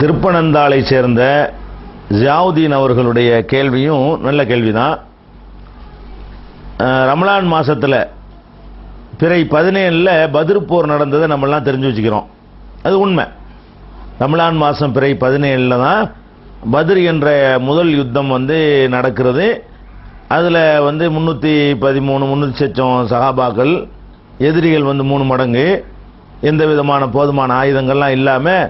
திருப்பனந்தாளை சேர்ந்த ஜியாவுதீன் அவர்களுடைய கேள்வியும் நல்ல கேள்விதான். ரமலான் மாதத்தில் பிறை பதினேழில் பதிர் போர் நடந்ததை நம்மளாம் தெரிஞ்சு வச்சுக்கிறோம். அது உண்மை. ரமலான் மாதம் பிறை பதினேழில் தான் பதிர் என்ற முதல் யுத்தம் வந்து நடக்கிறது. அதில் வந்து முந்நூற்றி பதிமூணு முந்நூற்றி சச்சம் சகாபாக்கள் எதிரிகள் வந்து மூணு மடங்கு. எந்த விதமான போதுமான ஆயுதங்கள்லாம் இல்லாமல்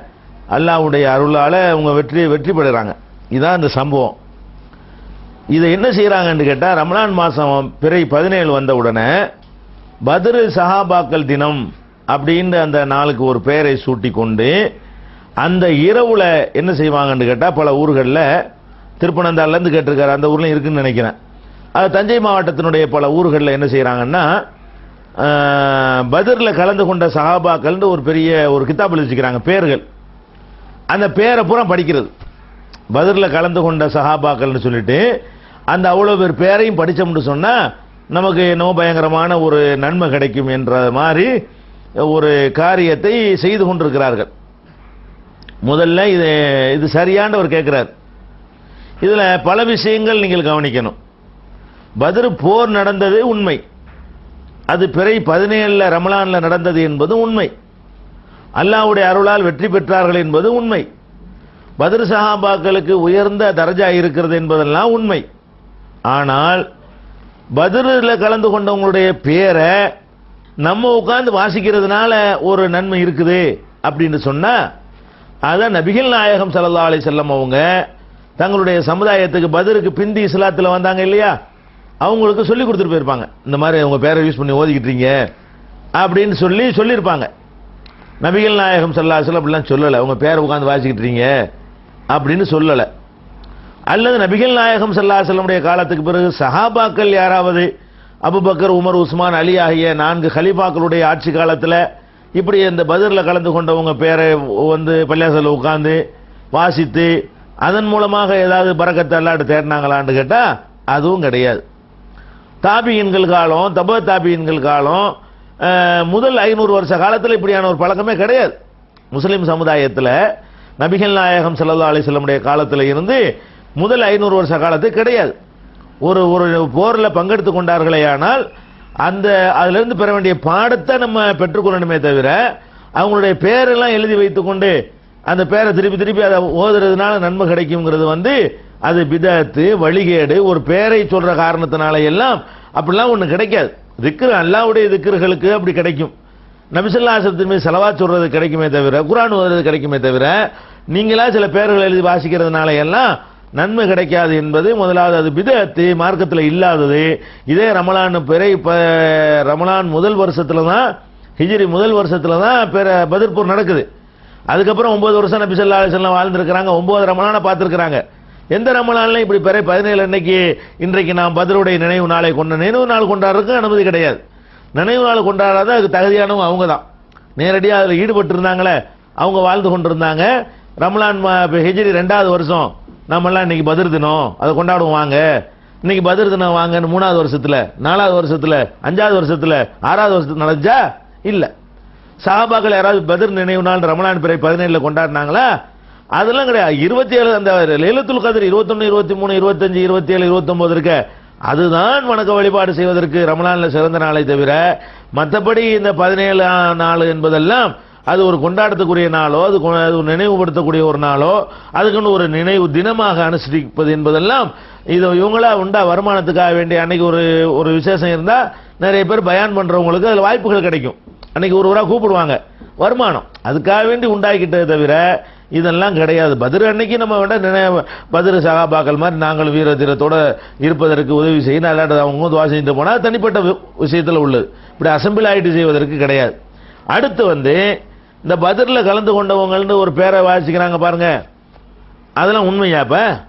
அல்லாவுடைய அருளால் அவங்க வெற்றி வெற்றி பெறுகிறாங்க இதுதான் இந்த சம்பவம். இதை என்ன செய்கிறாங்கன்னு கேட்டால் ரமலான் மாதம் பிறை பதினேழு வந்த உடனே பத்ரு சஹாபாக்கள் தினம் அப்படின்ற அந்த நாளுக்கு ஒரு பெயரை சூட்டி கொண்டு அந்த இரவில் என்ன செய்வாங்கன்னு கேட்டால் பல ஊர்களில் திருப்பனந்தாலேருந்து கேட்டிருக்காரு அந்த ஊர்லையும் இருக்குன்னு நினைக்கிறேன். அது தஞ்சை மாவட்டத்தினுடைய பல ஊர்களில் என்ன செய்கிறாங்கன்னா பத்ரில் கலந்து கொண்ட சஹாபாக்கள்னு ஒரு பெரிய ஒரு கித்தாப் எழுதிக்கிறாங்க பேர்கள். அந்த பேரை பூரா படிக்கிறது. பதிரில் கலந்து கொண்ட சஹாபாக்கள்னு சொல்லிட்டு அந்த அவ்வளோ பேர் பேரையும் படித்தோம்னு சொன்னால் நமக்கு என்னவோ பயங்கரமான ஒரு நன்மை கிடைக்கும் என்ற மாதிரி ஒரு காரியத்தை செய்து கொண்டிருக்கிறார்கள். முதல்ல இது இது சரியானவர் கேட்குறார். இதில் பல விஷயங்கள் நீங்கள் கவனிக்கணும். பத்ர் போர் நடந்தது உண்மை. அது பிறை பதினேழில் ரமலானில் நடந்தது என்பது உண்மை. அல்லாவுடைய அருளால் வெற்றி பெற்றார்கள் என்பது உண்மை. பத்ர் சஹாபாக்களுக்கு உயர்ந்த தரஜா இருக்கிறது என்பதெல்லாம் உண்மை. ஆனால் பத்ரில் கலந்து கொண்டவங்களுடைய பேரை நம்ம உட்கார்ந்து வாசிக்கிறதுனால ஒரு நன்மை இருக்குது அப்படின்னு சொன்னால் அதை நபிகள் நாயகம் சல்லா அலி செல்லம் அவங்க தங்களுடைய சமுதாயத்துக்கு பதிலுக்கு பிந்தி இஸ்லாத்தில் வந்தாங்க இல்லையா? அவங்களுக்கு சொல்லி கொடுத்துட்டு போயிருப்பாங்க. இந்த மாதிரி அவங்க பேரை யூஸ் பண்ணி ஓதிக்கிட்டீங்க அப்படின்னு சொல்லி சொல்லியிருப்பாங்க. நபிகள் நாயகம் ஸல்லல்லாஹு அப்படிலாம் சொல்லலை. உங்கள் பேரை உட்காந்து வாசிக்கிட்டீங்க அப்படின்னு சொல்லலை. அல்லது நபிகள் நாயகம் ஸல்லல்லாஹு காலத்துக்கு பிறகு சஹாபாக்கள் யாராவது அபுபக்கர் உமர் உஸ்மான் அலி ஆகிய நான்கு கலிஃபாக்களுடைய ஆட்சி காலத்தில் இப்படி இந்த பதிரில் கலந்து கொண்டவங்க பேரை வந்து பள்ளியாசலில் உட்காந்து வாசித்து அதன் மூலமாக ஏதாவது பறக்கத்தை அல்லாட்டு தேடினாங்களான்னு கேட்டால் அதுவும் கிடையாது. தாபியின்கள் காலம் தப தாபியன்கள் காலம் முதல் ஐநூறு வருஷ காலத்தில் இப்படியான ஒரு பழக்கமே கிடையாது. முஸ்லீம் சமுதாயத்தில் நபிகள் நாயகம் ஸல்லல்லாஹு அலைஹி காலத்தில் இருந்து முதல் ஐநூறு வருஷ காலத்து கிடையாது. ஒரு ஒரு போரில் பங்கெடுத்து கொண்டார்களே ஆனால் அந்த அதிலிருந்து பெற வேண்டிய பாடத்தை நம்ம பெற்றுக்கொள்ளணுமே தவிர அவங்களுடைய பேரெல்லாம் எழுதி வைத்துக்கொண்டு அந்த பேரை திருப்பி திருப்பி அதை ஓதுறதுனால நன்மை கிடைக்குங்கிறது வந்து அது பிதத்து வழிகேடு ஒரு பேரை சொல்கிற காரணத்தினால எல்லாம் அப்படிலாம் ஒன்று கிடைக்காது. திக்ரு அல்லாவுடைய திக்ருகளுக்கு அப்படி கிடைக்கும். நபிசல்லாசத்தின் மீது செலவா சொல்றது கிடைக்குமே தவிர குரான் ஓதுறது கிடைக்குமே தவிர நீங்களா சில பேர்கள் எழுதி வாசிக்கிறதுனால எல்லாம் நன்மை கிடைக்காது என்பது முதலாவது அது பிதத்து மார்க்கத்தில் இல்லாதது. இதே ரமலான் பிறை இப்போ ரமலான் முதல் வருஷத்துல தான் ஹிஜிரி முதல் வருஷத்துல தான் பிற பதிர்பூர் நடக்குது. அதுக்கப்புறம் ஒம்பது வருஷம் நபி ஸல்லல்லாஹு அலைஹி வஸல்லம் ரமலானை பார்த்துருக்குறாங்க. எந்த ரமலான்லையும் இப்படி பிறை பதினேழு அன்னைக்கு இன்றைக்கு நாம் பதிலுடைய நினைவு நாளை கொண்ட நினைவு நாள் கொண்டாடுறதுக்கு அனுமதி கிடையாது. நினைவு நாள் கொண்டாடாத அதுக்கு தகுதியானவங்க அவங்க தான் நேரடியாக அதில் ஈடுபட்டு இருந்தாங்களே அவங்க வாழ்ந்து கொண்டிருந்தாங்க. ரமலான் மா- ஹிஜ்ரி ரெண்டாவது வருஷம். நம்மெல்லாம் இன்னைக்கு பதிர் தினம். அதை கொண்டாடுவோம் வாங்க. இன்னைக்கு பதிர் தினம் வாங்கன்னு மூணாவது வருஷத்தில் நாலாவது வருஷத்தில் அஞ்சாவது வருஷத்தில் ஆறாவது வருஷத்தில் நடந்துச்சா இல்லை. சஹாபாக்கள் யாராவது பதிர் நினைவு நாள் ரமலான் பிறை பதினேழில் கொண்டாடினாங்களா? அதெல்லாம் கிடையாது. இருபத்தி ஏழு அந்த லைலத்துல் கதிர் இருபத்தொன்னு இருபத்தி மூணு இருபத்தஞ்சு இருபத்தி ஏழு இருபத்தொன்பது இருக்க. அதுதான் வணக்க வழிபாடு செய்வதற்கு ரமலானில் சிறந்த நாளை தவிர மற்றபடி இந்த பதினேழு நாள் என்பதெல்லாம் அது ஒரு கொண்டாடத்துக்குரிய நாளோ அது அது ஒரு நினைவுபடுத்தக்கூடிய ஒரு நாளோ அதுக்குன்னு ஒரு நினைவு தினமாக அனுசரிப்பது என்பதெல்லாம் இது இவங்களா உண்டா வருமானத்துக்காக வேண்டிய அன்னைக்கு ஒரு ஒரு விசேஷம் இருந்தால் நிறைய பேர் பயான் பண்ணுறவங்களுக்கு அதில் வாய்ப்புகள் கிடைக்கும். அன்னைக்கு ஒரு ஊராக கூப்பிடுவாங்க. வருமானம். அதுக்காக வேண்டி உண்டாக்கிட்டதை தவிர இதெல்லாம் கிடையாது. பதிர் அன்னைக்கு நம்ம வேண்டாம் நினை- பதிர் சகாபாக்கள் மாதிரி நாங்கள் வீர தீரத்தோட இருப்பதற்கு உதவி செய்யணும். அல்லாட்டு அவங்க துவா செஞ்சுட்டு போனால் தனிப்பட்ட விஷயத்தில் உள்ளது. இப்படி அசம்பிள் ஆகிட்டு செய்வதற்கு கிடையாது. அடுத்து வந்து இந்த பதிரில் கலந்து கொண்டவங்கள்னு ஒரு பேரை வாசிக்கிறாங்க பாருங்க. அதெல்லாம் உண்மையா இப்போ?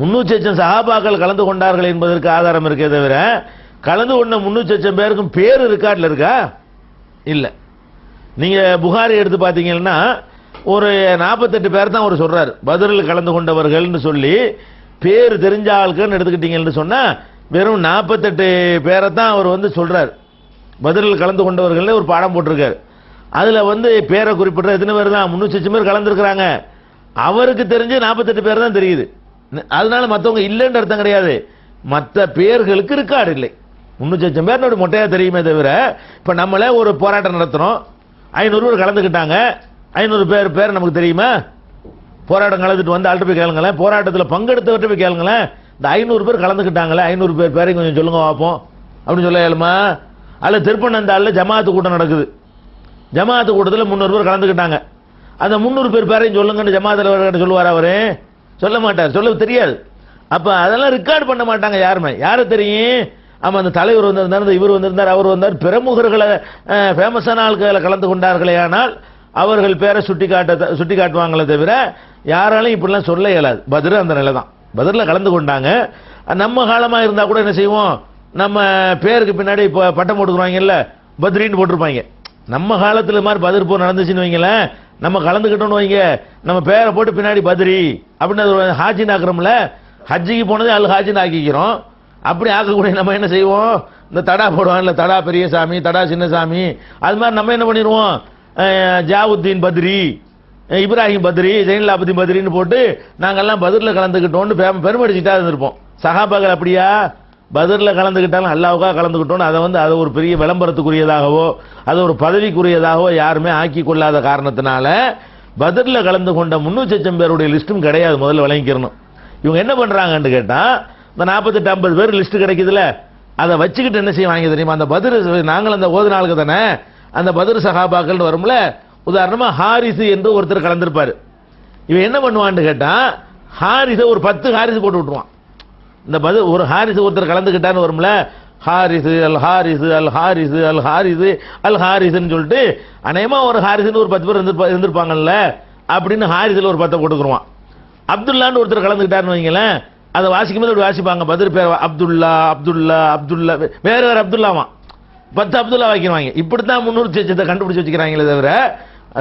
முன்னூற்றி லட்சம் சகாபாக்கள் கலந்து கொண்டார்கள் என்பதற்கு ஆதாரம் இருக்கே தவிர கலந்து கொண்ட முன்னூற்றி லட்சம் பேருக்கும் பேர் ரெக்கார்டில் இருக்கா? இல்லை. நீங்கள் புகாரி எடுத்து பார்த்தீங்கன்னா ஒரு நாற்பத்தெட்டு பேர் தான் அவர் சொல்றாரு. பதிலில் கலந்து கொண்டவர்கள்னு சொல்லி பேர் தெரிஞ்ச ஆளுக்குன்னு எடுத்துக்கிட்டீங்கன்னு சொன்னால் வெறும் நாற்பத்தெட்டு பேரை தான் அவர் வந்து சொல்கிறார் பதிலில் கலந்து கொண்டவர்கள்னு ஒரு பாடம் போட்டிருக்காரு. அதில் வந்து பேரை குறிப்பிட்ட எத்தனை பேர் தான்? முன்னூற்றி லட்சம் பேர் கலந்துருக்கிறாங்க. அவருக்கு தெரிஞ்சு நாற்பத்தெட்டு பேர் தான் தெரியுது. அதனால மற்றவங்க இல்லைன்ற அர்த்தம் கிடையாது. மற்ற பேர்களுக்கு ரெக்கார்டு இல்லை. முன்னூற்றி லட்சம் பேர் மொட்டையாக தெரியுமே தவிர இப்போ நம்மளே ஒரு போராட்டம் நடத்துகிறோம் ஐநூறு பேர் கலந்துக்கிட்டாங்க. ஐநூறு பேர் பேர் நமக்கு தெரியுமா? போராட்டம் கலந்துட்டு வந்து ஆள்கிட்ட போய் கேளுங்களேன். போராட்டத்தில் பங்கெடுத்தவர்கிட்ட போய் கேளுங்களேன். இந்த ஐநூறு பேர் கலந்துக்கிட்டாங்களே ஐநூறு பேர் பேரையும் கொஞ்சம் சொல்லுங்க பார்ப்போம். அப்படின்னு சொல்ல ஏழுமா அல்ல திருப்பனந்தாளில் ஜமாத்து கூட்டம் நடக்குது. ஜமாத்து கூட்டத்தில் முந்நூறு பேர் கலந்துக்கிட்டாங்க. அந்த முந்நூறு பேர் பேரையும் சொல்லுங்கன்னு ஜமாத்தில் சொல்லுவார் அவர்? சொல்ல மாட்டார். சொல்ல தெரியாது. அப்போ அதெல்லாம் ரெக்கார்டு பண்ண மாட்டாங்க யாருமே. யாரை தெரியும்? ஆமாம் அந்த தலைவர் வந்திருந்தார் இந்த இவர் வந்திருந்தார் அவர் வந்தார். பிரமுகர்களை ஃபேமஸான ஆட்களை கலந்து கொண்டார்களே ஆனால் அவர்கள் பேரை சுட்டி காட்ட சுட்டி காட்டுவாங்களே தவிர யாராலையும் இப்படிலாம் சொல்ல இயலாது. பதில் அந்த நிலை தான் பதிலில் கலந்து கொண்டாங்க. நம்ம காலமாக இருந்தால் கூட என்ன செய்வோம்? நம்ம பேருக்கு பின்னாடி இப்போ பட்டம் போட்டுக்குவாங்கல்ல பத்ரின்னு போட்டிருப்பாங்க. நம்ம காலத்தில் இது மாதிரி பதில் போர் நடந்துச்சுன்னு வைங்களேன் நம்ம கலந்துக்கிட்டோம்னு வைங்க. நம்ம பேரை போட்டு பின்னாடி பத்ரி அப்படின்னு அது ஹாஜின்னு ஆக்குறோம்ல ஹஜ்ஜிக்கு போனதே அல் ஹாஜின்னு ஆக்கிக்கிறோம். அப்படி ஆக்கக்கூடிய நம்ம என்ன செய்வோம்? இந்த தடா போடுவான் இல்லை தடா பெரிய சாமி தடா சின்ன சாமி அது மாதிரி நம்ம என்ன பண்ணிடுவோம்? ஜாவுத்தீன் பத்ரி இப்ராஹிம் பத்ரி ஜெயின்லாபுதீன் பத்ரின்னு போட்டு நாங்கெல்லாம் பதிரில் கலந்துக்கிட்டோம்னு பெருமை- பெருமையடிச்சுட்டா இருந்திருப்போம். சகாபாக்கள் அப்படியா? பதிரில் கலந்துக்கிட்டாலும் அல்லாவுக்காக கலந்துக்கிட்டோன்னு அதை வந்து அதை ஒரு பெரிய விளம்பரத்துக்குரியதாகவோ அது ஒரு பதவிக்குரியதாகவோ யாருமே ஆக்கி கொள்ளாத காரணத்தினால பதிரில் கலந்து கொண்ட முன்னூற்றி லட்சம் பேருடைய லிஸ்ட்டும் கிடையாது முதல்ல விளங்கிக்கிறணும் இவங்க என்ன பண்ணுறாங்கன்னு கேட்டால் இந்த நாற்பத்தெட்டு ஐம்பது பேர் லிஸ்ட்டு கிடைக்குதுல்ல அதை வச்சுக்கிட்டு என்ன செய்ய வாங்கி தெரியுமா? அந்த பதில் நாங்கள் அந்த ஓது நாளுக்கு தானே அந்த பதிர் சகாபாக்கள்னு வரும்ல உதாரணமாக ஹாரிசு என்று ஒருத்தர் கலந்துருப்பார். இவன் என்ன பண்ணுவான்னு கேட்டால் ஹாரிஸை ஒரு பத்து ஹாரிஸ் போட்டு விட்டுருவான். இந்த பதில் ஒரு ஹாரிஸ் ஒருத்தர் கலந்துக்கிட்டான்னு வரும்ல ஹாரிசு அல் ஹாரிசு அல் ஹாரிசு அல் ஹாரிசு அல் ஹாரிசுன்னு சொல்லிட்டு அநேகமாக ஒரு ஹாரிசுன்னு ஒரு பத்து பேர் இருந்திருப்பா- இருந்திருப்பாங்கல்ல அப்படின்னு ஹாரிசில் ஒரு பத்தை போட்டுக்குருவான். அப்துல்லான்னு ஒருத்தர் கலந்துக்கிட்டாருன்னு வைங்களேன் அதை வாசிக்கும் போது அப்படி வாசிப்பாங்க. பதில் பேர் அப்துல்லா அப்துல்லா அப்துல்லா வேறு வேறு அப்துல்லாவான் பத்து அப்துல்லா வைக்கிறாங்க இப்படித்தான் முன்னூறு சச்சத்தை கண்டுபிடிச்சி வச்சுக்கிறாங்களே தவிர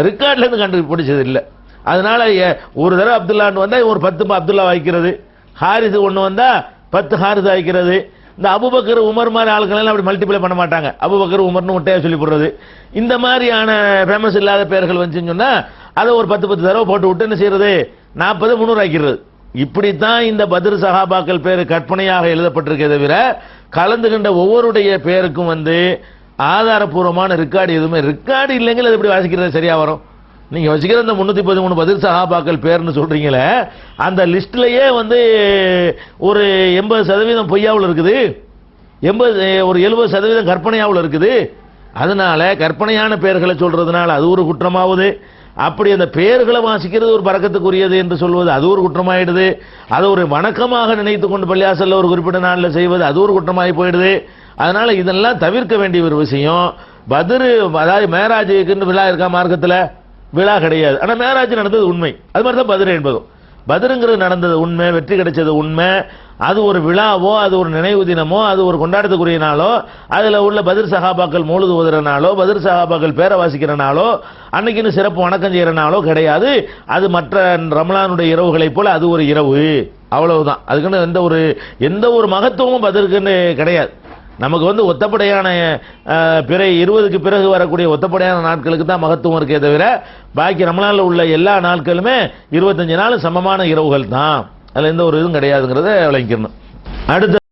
ரிக்கார்ட்லேருந்து கண்டுபிடிச்சது இல்லை. அதனால ஒரு தடவை அப்துல்லான்னு வந்தால் ஒரு பத்து அப்துல்லா வைக்கிறது ஹாரிசு ஒன்று வந்தால் பத்து ஹாரிஸ் வைக்கிறது இந்த அபுபக்கர் உமர் மாதிரி ஆட்கள் அப்படி மல்டிப்ளை பண்ண மாட்டாங்க. அபுபக்கர் உமர்னு முட்டையா சொல்லி போடுறது. இந்த மாதிரியான ஃபேமஸ் இல்லாத பேர்கள் வந்துச்சுன்னு சொன்னால் அதை ஒரு பத்து பத்து தடவை போட்டு விட்டு என்ன செய்யறது? நாற்பது முந்நூறு ஆக்கிறது இப்படித்தான் இந்த பத்ர் சஹாபாக்கள் பேர் கற்பனையாக எழுதப்பட்டிருக்கே தவிர கலந்துகின்ற ஒவ்வொருடைய பேருக்கும் வந்து ஆதாரபூர்வமான ரெக்கார்டு எதுவுமே ரெக்கார்டு இல்லைங்க அது எப்படி வாசிக்கிறது சரியா வரும்? நீங்க வச்சுக்கிற இந்த முன்னூத்தி பதிமூணு பதில் சகாபாக்கள் பேர்னு சொல்றீங்களே அந்த லிஸ்ட்லயே வந்து ஒரு எண்பது சதவீதம் பொய்யாவில் இருக்குது எண்பது ஒரு எழுபது சதவீதம் கற்பனையாவில் இருக்குது. அதனால கற்பனையான பெயர்களை சொல்றதுனால அது ஒரு குற்றமாவது. அப்படி அந்த பெயர்களை வாசிக்கிறது ஒரு பறக்கத்துக்குரியது என்று சொல்வது அது ஒரு குற்றமாயிடுது. அதை ஒரு வணக்கமாக நினைத்து கொண்டு பள்ளியாசல்ல ஒரு குறிப்பிட்ட நாளில் செய்வது அது ஒரு குற்றமாகி போயிடுது. அதனால் இதெல்லாம் தவிர்க்க வேண்டிய ஒரு விஷயம். பதிரு அதாவது மேராஜுக்குன்னு விழா இருக்கா மார்க்கத்தில்? விழா கிடையாது. ஆனால் மேராஜ் நடந்தது உண்மை. அது மாதிரி தான் பதிரு என்பதும். பதிருங்கிறது நடந்தது உண்மை வெற்றி கிடைச்சது உண்மை. அது ஒரு விழாவோ அது ஒரு நினைவு தினமோ அது ஒரு கொண்டாடத்துக்குரிய நாளோ அதில் உள்ள பதிர் சகாபாக்கள் மூழுது ஓதுற நாளோ பதிர் சகாபாக்கள் பேரை வாசிக்கிற நாளோ அன்னைக்குன்னு சிறப்பு வணக்கம் செய்கிறனாலோ நாளோ கிடையாது. அது மற்ற ரமலானுடைய இரவுகளைப் போல அது ஒரு இரவு. அவ்வளவுதான். அதுக்குன்னு எந்த ஒரு எந்த ஒரு மகத்துவமும் பதிருக்குன்னு கிடையாது. நமக்கு வந்து ஒத்தப்படையான பிற இருபதுக்கு பிறகு வரக்கூடிய ஒத்தப்படையான நாட்களுக்கு தான் மகத்துவம் இருக்கே தவிர பாக்கி ரமலானில் உள்ள எல்லா நாட்களுமே இருபத்தஞ்சு நாள் சமமான இரவுகள் தான். அதில் எந்த ஒரு இதுவும் கிடையாதுங்கிறத விளங்கிக்கணும். அடுத்த